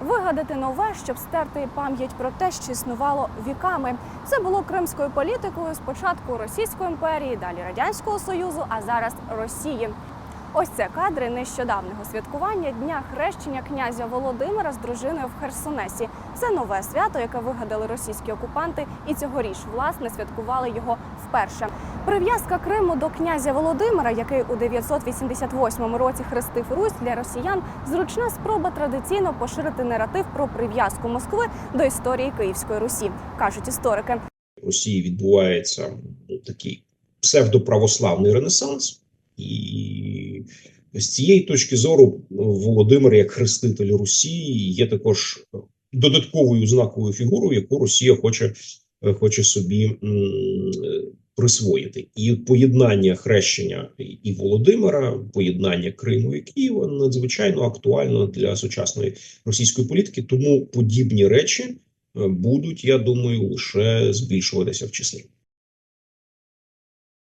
вигадати нове, щоб стерти пам'ять про те, що існувало віками. Це було кримською політикою спочатку Російської імперії, далі радянського союзу, а зараз Росії. Ось це кадри нещодавнього святкування дня хрещення князя Володимира з дружиною в Херсонесі. Це нове свято, яке вигадали російські окупанти, і цьогоріч власне святкували його вперше. Прив'язка Криму до князя Володимира, який у 988 році хрестив Русь для росіян, зручна спроба традиційно поширити наратив про прив'язку Москви до історії Київської Русі, кажуть історики. В Росії відбувається ну, такий псевдоправославний ренесанс, і з цієї точки зору Володимир, як хреститель Росії, є також додатковою знаковою фігурою, яку Росія хоче, хоче собі присвоїти. І поєднання хрещення і Володимира, поєднання Криму і Києва надзвичайно актуально для сучасної російської політики. Тому подібні речі е, будуть, я думаю, лише збільшуватися в числі.